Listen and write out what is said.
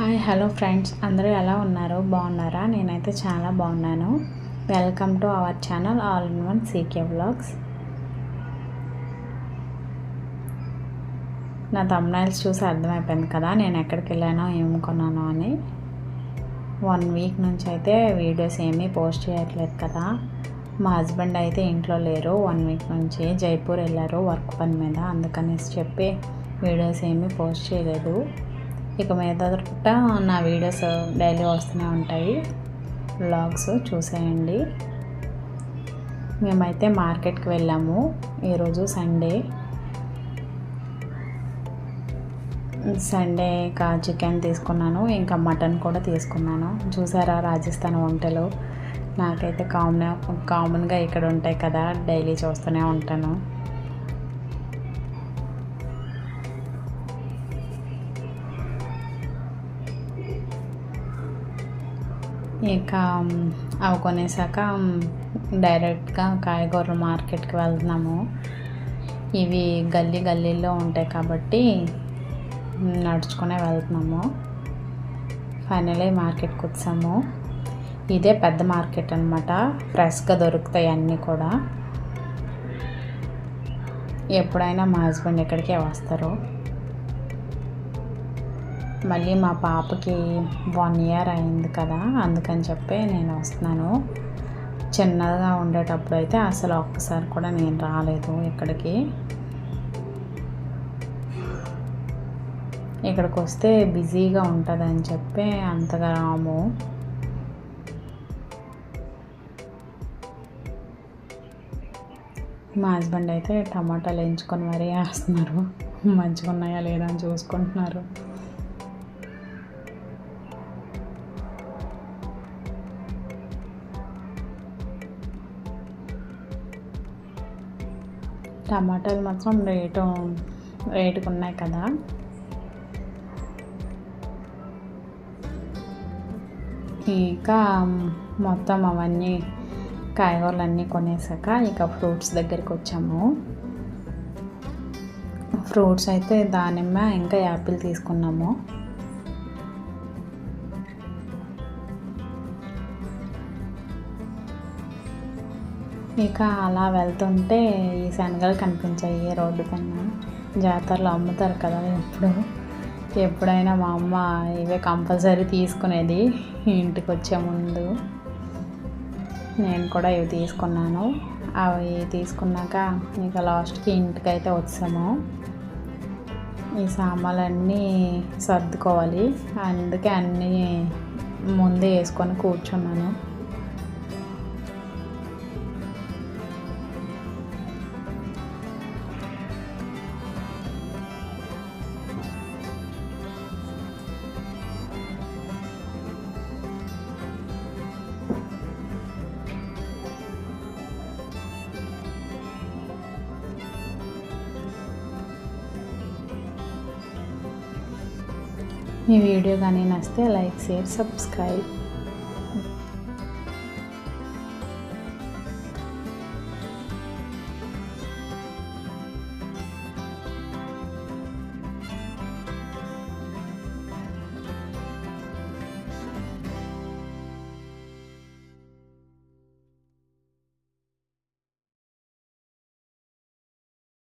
Hi hello friends. అందరూ ఎలా ఉన్నారు? బాగున్నారా? నేనైతే చాలా బాగున్నాను. Welcome to our channel all in one CK blogs నా తమ్నాయిల్స్ చూసి అర్థమైపోయింది కదా నేను ఎక్కడికి వెళ్ళానో ఏం కొన్నానో అని. వన్ వీక్ నుంచి అయితే వీడియోస్ ఏమీ పోస్ట్ చేయట్లేదు కదా. మా హస్బెండ్ అయితే ఇంట్లో లేరు. వన్ వీక్ నుంచి జైపూర్ వెళ్ళారు వర్క్ పని మీద. అందుకనేసి చెప్పి వీడియోస్ ఏమీ పోస్ట్ చేయలేదు. ఇక మీదట నా వీడియోస్ డైలీ వస్తూనే ఉంటాయి. బ్లాగ్స్ చూసేయండి. మేమైతే మార్కెట్కి వెళ్ళాము. ఈరోజు సండే. సండే ఇంకా చికెన్ తీసుకున్నాను ఇంకా మటన్ కూడా తీసుకున్నాను. చూసారా రాజస్థాన్ వంటలు? నాకైతే కామన్ కామన్గా ఇక్కడ ఉంటాయి కదా డైలీ చూస్తూనే ఉంటాను. ఇక అవి కొనేసాక డైరెక్ట్గా కాయగూరల మార్కెట్కి వెళ్తున్నాము. ఇవి గల్లీ గల్లీలో ఉంటాయి కాబట్టి నడుచుకునే వెళ్తున్నాము. ఫైనలీ మార్కెట్కి వచ్చాము. ఇదే పెద్ద మార్కెట్ అనమాట ఫ్రెష్గా దొరుకుతాయి అన్నీ కూడా. ఎప్పుడైనా మా హస్బెండ్ ఇక్కడికే వస్తారు. మళ్ళీ మా పాపకి వన్ ఇయర్ అయింది కదా అందుకని చెప్పి నేను వస్తున్నాను. చిన్నగా ఉండేటప్పుడు అయితే అసలు ఒక్కసారి కూడా నేను రాలేదు ఇక్కడికి. ఇక్కడికి వస్తే బిజీగా ఉంటుందని చెప్పి అంతగా రాము. మా హస్బెండ్ అయితే టమాటాలు ఎంచుకొని మరీ వేస్తున్నారు. మంచిగా ఉన్నాయా లేదా అని చూసుకుంటున్నారు. టమాటాలు మాత్రం రేటు రేటుకు ఉన్నాయి కదా. ఇక మొత్తం అవన్నీ కాయగూరలు అన్నీ కొనేసాక ఇక ఫ్రూట్స్ దగ్గరికి వచ్చాము. ఫ్రూట్స్ అయితే దానిమ్మ ఇంకా యాపిల్ తీసుకున్నాము. ఇక అలా వెళ్తుంటే ఈ శనగలు కనిపించాయి రోడ్డు పైన. జాతరలో అమ్ముతారు కదా ఎప్పుడు. ఎప్పుడైనా మా అమ్మ ఇవే కంపల్సరీ తీసుకునేది. ఇంటికి వచ్చే ముందు. నేను కూడా ఇవి తీసుకున్నాను. అవి తీసుకున్నాక ఇక లాస్ట్కి ఇంటికైతే వచ్చాము. ఈ సామాన్లన్నీ సర్దుకోవాలి. అందుకే అన్నీ ముందే వేసుకొని కూర్చున్నాను. ఈ వీడియో కానీ నచ్చితే లైక్ షేర్ సబ్స్క్రైబ్.